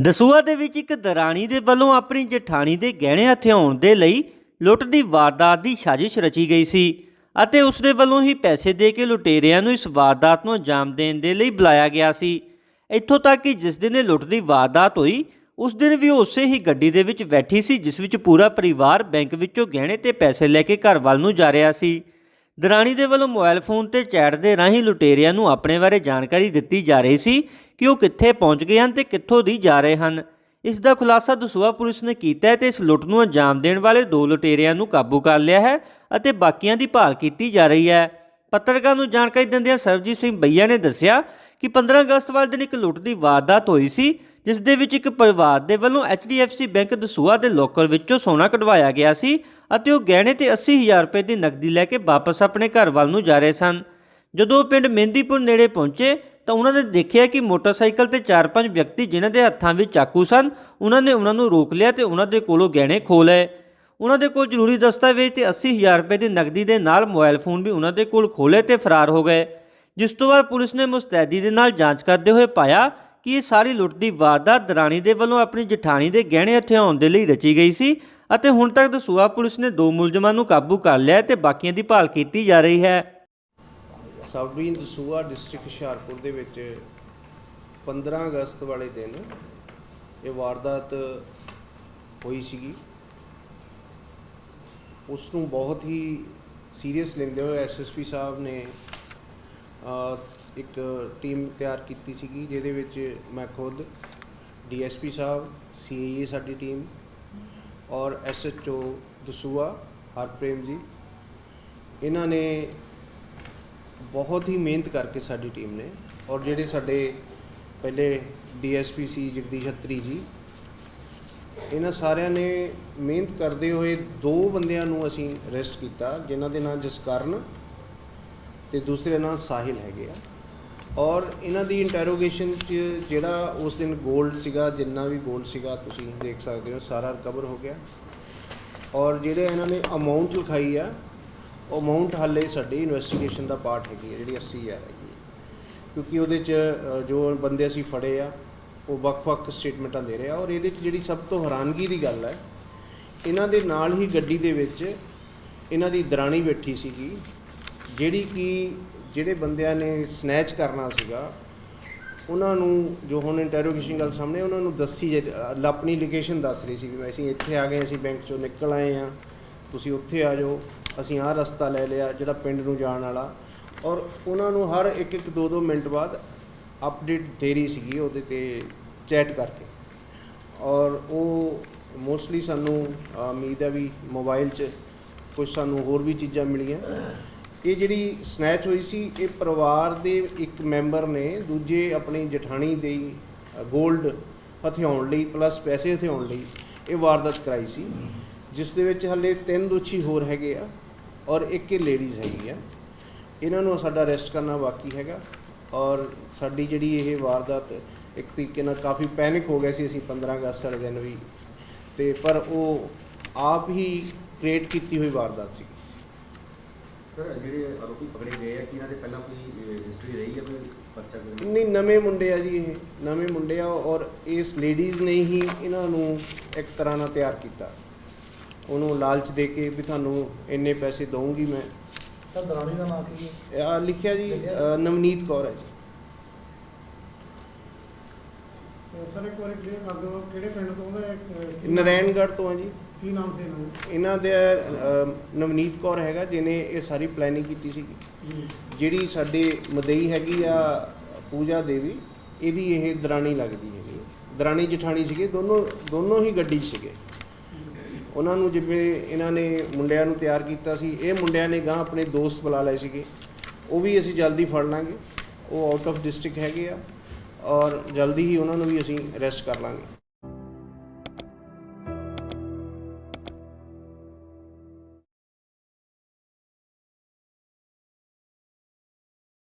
ਦਸੂਆ ਦੇ ਵਿੱਚ ਇੱਕ ਦਰਾਣੀ ਦੇ ਵੱਲੋਂ ਆਪਣੀ ਜਠਾਣੀ ਦੇ ਗਹਿਣੇ ਹਥਿਆਉਣ ਦੇ ਲਈ ਲੁੱਟ ਦੀ ਵਾਰਦਾਤ ਦੀ ਸਾਜ਼ਿਸ਼ ਰਚੀ ਗਈ ਸੀ ਅਤੇ ਉਸ ਦੇ ਵੱਲੋਂ ਹੀ ਪੈਸੇ ਦੇ ਕੇ ਲੁਟੇਰਿਆਂ ਨੂੰ ਇਸ ਵਾਰਦਾਤ ਨੂੰ ਅੰਜਾਮ ਦੇਣ ਦੇ ਲਈ ਬੁਲਾਇਆ ਗਿਆ ਸੀ। ਇੱਥੋਂ ਤੱਕ ਕਿ ਜਿਸ ਦਿਨ ਇਹ ਲੁੱਟ ਦੀ ਵਾਰਦਾਤ ਹੋਈ, ਉਸ ਦਿਨ ਵੀ ਉਹ ਉਸੇ ਹੀ ਗੱਡੀ ਦੇ ਵਿੱਚ ਬੈਠੀ ਸੀ ਜਿਸ ਵਿੱਚ ਪੂਰਾ ਪਰਿਵਾਰ ਬੈਂਕ ਵਿੱਚੋਂ ਗਹਿਣੇ ਤੇ ਪੈਸੇ ਲੈ ਕੇ ਘਰ ਵੱਲ ਨੂੰ ਜਾ ਰਿਹਾ ਸੀ। ਦਰਾਣੀ ਦੇ ਵੱਲੋਂ ਮੋਬਾਈਲ ਫੋਨ ਤੇ ਚੈਟ ਦੇ ਰਾਹੀਂ ਲੁਟੇਰਿਆਂ ਨੂੰ ਆਪਣੇ ਬਾਰੇ ਜਾਣਕਾਰੀ ਦਿੱਤੀ ਜਾ ਰਹੀ ਸੀ ਕਿ ਉਹ ਕਿੱਥੇ ਪਹੁੰਚ ਗਏ ਹਨ ਤੇ ਕਿੱਥੋਂ ਦੀ ਜਾ ਰਹੇ ਹਨ। ਇਸ ਦਾ ਖੁਲਾਸਾ ਦਸੂਆ ਪੁਲਿਸ ਨੇ ਕੀਤਾ ਹੈ ਤੇ ਇਸ ਲੁੱਟ ਨੂੰ ਅੰਜਾਮ ਦੇਣ ਵਾਲੇ ਦੋ ਲੁਟੇਰਿਆਂ ਨੂੰ ਕਾਬੂ ਕਰ ਲਿਆ ਹੈ ਅਤੇ ਬਾਕੀਆਂ ਦੀ ਭਾਲ ਕੀਤੀ ਜਾ ਰਹੀ ਹੈ। ਪੱਤਰਕਾਰ ਨੂੰ ਜਾਣਕਾਰੀ ਦਿੰਦਿਆਂ ਸਰਬਜੀਤ ਸਿੰਘ ਬਈਆ ਨੇ ਦੱਸਿਆ ਕਿ 15 ਅਗਸਤ ਵਾਲੇ ਦਿਨ ਇੱਕ ਲੁੱਟ ਦੀ ਵਾਰਦਾਤ ਹੋਈ ਸੀ, ਜਿਸ ਦੇ ਵਿੱਚ ਇੱਕ ਪਰਿਵਾਰ ਦੇ ਵੱਲੋਂ HDFC ਬੈਂਕ ਦਸੂਆ ਦੇ ਲੋਕਰ ਵਿੱਚੋਂ ਸੋਨਾ ਕਢਵਾਇਆ ਗਿਆ ਸੀ ਅਤੇ ਉਹ ਗਹਿਣੇ ਤੇ 80000 ਰੁਪਏ ਦੀ ਨਕਦੀ ਲੈ ਕੇ ਵਾਪਸ ਆਪਣੇ ਘਰ ਵੱਲ ਨੂੰ ਜਾ ਰਹੇ ਸਨ। ਜਦੋਂ ਉਹ ਪਿੰਡ ਮਹਿੰਦੀਪੁਰ ਨੇੜੇ ਪਹੁੰਚੇ ਤਾਂ ਉਹਨਾਂ ਨੇ ਦੇਖਿਆ ਕਿ ਮੋਟਰਸਾਈਕਲ ਤੇ 4-5 ਵਿਅਕਤੀ ਜਿਨ੍ਹਾਂ ਦੇ ਹੱਥਾਂ ਵਿੱਚ ਚਾਕੂ ਸਨ, ਉਹਨਾਂ ਨੇ ਉਹਨਾਂ ਨੂੰ ਰੋਕ ਲਿਆ ਤੇ ਉਹਨਾਂ ਦੇ ਕੋਲੋਂ ਗਹਿਣੇ ਖੋਹ ਲਏ। ਉਹਨਾਂ ਦੇ ਕੋਲ ਜ਼ਰੂਰੀ ਦਸਤਾਵੇਜ਼ ਤੇ 80000 ਰੁਪਏ ਦੀ ਨਕਦੀ ਦੇ ਨਾਲ ਮੋਬਾਈਲ ਫੋਨ ਵੀ ਉਹਨਾਂ ਦੇ ਕੋਲ ਖੋਲੇ ਤੇ ਫਰਾਰ ਹੋ ਗਏ। ਜਿਸ ਤੋਂ ਬਾਅਦ ਪੁਲਿਸ ਨੇ ਮੁਸਤੈਦੀ ਦੇ ਨਾਲ ਜਾਂਚ ਕਰਦੇ ਹੋਏ ਪਾਇਆ ਕਿ ਇਹ ਸਾਰੀ ਲੁੱਟ ਦੀ ਵਾਰਦਾਤ ਦਰਾਣੀ ਦੇ ਵੱਲੋਂ ਆਪਣੀ ਜਠਾਣੀ ਦੇ ਗਹਿਣੇ ਹਥਿਆਉਣ ਦੇ ਲਈ ਰਚੀ ਗਈ ਸੀ ਅਤੇ ਹੁਣ ਤੱਕ ਦਸੂਆ ਪੁਲਿਸ ਨੇ ਦੋ ਮੁਲਜ਼ਮਾਂ ਨੂੰ ਕਾਬੂ ਕਰ ਲਿਆ ਹੈ ਤੇ ਬਾਕੀਆਂ ਦੀ ਭਾਲ ਕੀਤੀ ਜਾ ਰਹੀ ਹੈ। Sub division Dasuya district Hoshiarpur ਦੇ ਵਿੱਚ 15 ਅਗਸਤ ਵਾਲੇ ਦਿਨ ਇਹ ਵਾਰਦਾਤ ਹੋਈ ਸੀਗੀ। ਉਸ ਨੂੰ ਬਹੁਤ ਹੀ ਸੀਰੀਅਸ ਲੈਂਦੇ ਹੋਏ ਐਸਐਸਪੀ ਸਾਹਿਬ ਨੇ ਇੱਕ ਟੀਮ ਤਿਆਰ ਕੀਤੀ ਸੀਗੀ, ਜਿਹਦੇ ਵਿੱਚ ਮੈਂ ਖੁਦ ਡੀਐਸਪੀ ਸਾਹਿਬ ਸੀਆਈਏ ਸਾਡੀ ਟੀਮ ਔਰ ਐਸਐਚਓ ਦਸੂਆ ਹਰਪ੍ਰੇਮ ਜੀ। ਇਹਨਾਂ ਨੇ ਬਹੁਤ ਹੀ ਮਿਹਨਤ ਕਰਕੇ ਸਾਡੀ ਟੀਮ ਨੇ ਔਰ ਜਿਹੜੇ ਸਾਡੇ ਪਹਿਲੇ ਡੀਐਸਪੀ ਸੀ ਜਗਦੀਸ਼ ਹੱਤਰੀ ਜੀ, ਇਹਨਾਂ ਸਾਰਿਆਂ ਨੇ ਮਿਹਨਤ ਕਰਦੇ ਹੋਏ ਦੋ ਬੰਦਿਆਂ ਨੂੰ ਅਸੀਂ ਅਰੈਸਟ ਕੀਤਾ, ਜਿਨ੍ਹਾਂ ਦੇ ਨਾਂ ਜਸਕਰਨ ਤੇ ਦੂਸਰੇ ਨਾਂ ਸਾਹਿਲ ਹੈਗੇ ਆ। ਔਰ ਇਹਨਾਂ ਦੀ ਇੰਟਰੋਗੇਸ਼ਨ ਚ ਜਿਹੜਾ ਉਸ ਦਿਨ 골ਡ ਸੀਗਾ, ਜਿੰਨਾ ਵੀ 골ਡ ਸੀਗਾ, ਤੁਸੀਂ ਦੇਖ ਸਕਦੇ ਹੋ, ਸਾਰਾ ਰਿਕਵਰ ਹੋ ਗਿਆ। ਔਰ ਜਿਹੜੇ ਇਹਨਾਂ ਨੇ ਅਮਾਉਂਟ ਲਿਖਾਈ ਆ ਉਹ ਅਮਾਉਂਟ ਹਾਲੇ ਸਾਡੀ ਇਨਵੈਸਟੀਗੇਸ਼ਨ ਦਾ ਪਾਰਟ ਹੈਗੀ ਹੈ, ਜਿਹੜੀ 80000 ਹੈਗੀ ਕਿਉਂਕਿ ਉਹਦੇ ਚ ਜੋ ਬੰਦੇ ਅਸੀਂ ਫੜੇ ਆ, ਉਹ ਵੱਖ-ਵੱਖ ਸਟੇਟਮੈਂਟਾਂ ਦੇ ਰਹੇ ਆ, ਔਰ ਇਹਦੇ ਚ ਜਿਹੜੀ ਸਭ ਤੋਂ ਹੈਰਾਨਗੀ ਦੀ ਗੱਲ ਹੈ, ਇਹਨਾਂ ਦੇ ਨਾਲ ਹੀ ਗੱਡੀ ਦੇ ਵਿੱਚ ਇਹਨਾਂ ਦੀ ਦਰਾਣੀ ਬੈਠੀ ਸੀਗੀ, ਜਿਹੜੀ ਕਿ ਜਿਹੜੇ ਬੰਦਿਆਂ ਨੇ ਸਨੈਚ ਕਰਨਾ ਸੀਗਾ, ਉਹਨਾਂ ਨੂੰ ਜੋ ਹੁਣ ਇੰਟਰੋਗੇਸ਼ਨ ਗੱਲ ਸਾਹਮਣੇ ਉਹਨਾਂ ਨੂੰ ਦੱਸੀ ਜੇ- ਆਪਣੀ ਲੋਕੇਸ਼ਨ ਦੱਸ ਰਹੀ ਸੀ ਵੀ ਅਸੀਂ ਇੱਥੇ ਆ ਗਏ, ਅਸੀਂ ਬੈਂਕ ਚੋਂ ਨਿਕਲ ਆਏ ਆ ਤੁਸੀਂ ਉੱਥੇ ਆ ਜਾਓ। ਅਸੀਂ ਆਹ ਰਸਤਾ ਲੈ ਲਿਆ ਜਿਹੜਾ ਪਿੰਡ ਨੂੰ ਜਾਣ ਵਾਲਾ। ਔਰ ਉਹਨਾਂ ਨੂੰ ਹਰ ਇੱਕ ਇੱਕ ਦੋ ਦੋ ਮਿੰਟ ਬਾਅਦ ਅਪਡੇਟ ਦੇ ਰਹੀ ਸੀਗੀ ਉਹਦੇ ਤੇ ਚੈਟ ਕਰਕੇ। ਔਰ ਉਹ ਮੋਸਟਲੀ ਸਾਨੂੰ ਉਮੀਦ ਹੈ ਵੀ ਮੋਬਾਈਲ 'ਚ ਕੁਝ ਸਾਨੂੰ ਹੋਰ ਵੀ ਚੀਜ਼ਾਂ ਮਿਲੀਆਂ। ਇਹ ਜਿਹੜੀ ਸਨੈਚ ਹੋਈ ਸੀ, ਇਹ ਪਰਿਵਾਰ ਦੇ ਇੱਕ ਮੈਂਬਰ ਨੇ ਦੂਜੇ ਆਪਣੀ ਜਠਾਣੀ ਦੇ 골ਡ ਹਥਿਆਉਣ ਲਈ ਪਲੱਸ ਪੈਸੇ ਹਥਿਆਉਣ ਲਈ ਇਹ ਵਾਰਦਾਤ ਕਰਾਈ ਸੀ। ਜਿਸ ਦੇ ਵਿੱਚ ਹਲੇ ਤਿੰਨ ਦੋਸ਼ੀ ਹੋਰ ਹੈਗੇ ਆ ਔਰ ਇੱਕ ਇਹ ਲੇਡੀਜ਼ ਹੈਗੀ ਆ। ਇਹਨਾਂ ਨੂੰ ਸਾਡਾ ਅਰੈਸਟ ਕਰਨਾ ਬਾਕੀ ਹੈਗਾ ਔਰ ਸਾਡੀ ਜਿਹੜੀ ਇਹ ਵਾਰਦਾਤ ਇੱਕ ਤਰੀਕੇ ਨਾਲ ਕਾਫੀ ਪੈਨਿਕ ਹੋ ਗਏ ਸੀ ਅਸੀਂ 15 ਅਗਸਤ ਵਾਲੇ ਦਿਨ ਵੀ। ਤੇ ਪਰ ਉਹ ਆਪ ਹੀ ਕ੍ਰੀਏਟ ਕੀਤੀ ਹੋਈ ਵਾਰਦਾਤ ਸੀ। ਸਰ ਜਿਹੜੇ ਆਰੋਪੀ ਪਕੜੇ ਗਏ ਆ ਕਿ ਇਹਨਾਂ ਦੇ ਪਹਿਲਾਂ ਕੋਈ ਹਿਸਟਰੀ ਰਹੀ ਹੈ ਕੋਈ ਪਰਚਾ ਕੋਈ? ਨਹੀਂ ਨਵੇਂ ਮੁੰਡੇ ਆ ਜੀ ਇਹ ਨਵੇਂ ਮੁੰਡੇ ਆ ਔਰ ਇਸ ਲੇਡੀਜ਼ ਨੇ ਹੀ ਇਹਨਾਂ ਨੂੰ ਇੱਕ ਤਰ੍ਹਾਂ ਨਾਲ ਤਿਆਰ ਕੀਤਾ। ਉਹਨੂੰ ਲਾਲਚ ਦੇ ਕੇ ਵੀ ਤੁਹਾਨੂੰ ਇੰਨੇ ਪੈਸੇ ਦਊਂਗੀ ਮੈਂ। ਤਾਂ ਦਰਾਣੀ ਦਾ ਨਾਂ ਕੀ ਹੈ? ਆ ਲਿਖਿਆ ਜੀ ਨਵਨੀਤ ਕੌਰ ਹੈ ਜੀ। ਸਰ ਇੱਕ ਵਾਰੀ ਕਲੀਅਰ ਕਰ ਦਿਓ ਕਿਹੜੇ ਪਿੰਡ ਤੋਂ ਉਹਦਾ ਨਰੈਣਗੜ੍ਹ ਤੋਂ ਆ ਜੀ। ਕੀ ਨਾਮ ਸੀ ਇਹਨਾਂ ਦਾ? ਇਹਨਾਂ ਦੇ ਨਵਨੀਤ ਕੌਰ ਹੈਗਾ ਜਿਹਨੇ ਇਹ ਸਾਰੀ ਪਲੈਨਿੰਗ ਕੀਤੀ ਸੀ ਜਿਹੜੀ ਸਾਡੇ ਮਦਈ ਹੈਗੀ ਆ ਪੂਜਾ ਦੇਵੀ ਇਹਦੀ ਇਹ ਦਰਾਣੀ ਲੱਗਦੀ ਹੈਗੀ। ਦਰਾਣੀ ਜਠਾਣੀ ਸੀਗੇ ਦੋਨੋਂ ਦੋਨੋਂ ਹੀ ਗੱਡੀ 'ਚ ਸੀਗੇ। ਉਹਨਾਂ ਨੂੰ ਜਿਵੇਂ ਇਹਨਾਂ ਨੇ ਮੁੰਡਿਆਂ ਨੂੰ ਤਿਆਰ ਕੀਤਾ ਸੀ, ਇਹ ਮੁੰਡਿਆਂ ਨੇ ਗਾਂ ਆਪਣੇ ਦੋਸਤ ਬੁਲਾ ਲਏ ਸੀਗੇ। ਉਹ ਵੀ ਅਸੀਂ ਜਲਦੀ ਫੜ ਲਾਂਗੇ। ਉਹ ਆਊਟ ਆਫ ਡਿਸਟ੍ਰਿਕਟ ਹੈਗੇ ਆ ਔਰ ਜਲਦੀ ਹੀ ਉਹਨਾਂ ਨੂੰ ਵੀ ਅਸੀਂ ਅਰੈਸਟ ਕਰ ਲਾਂਗੇ।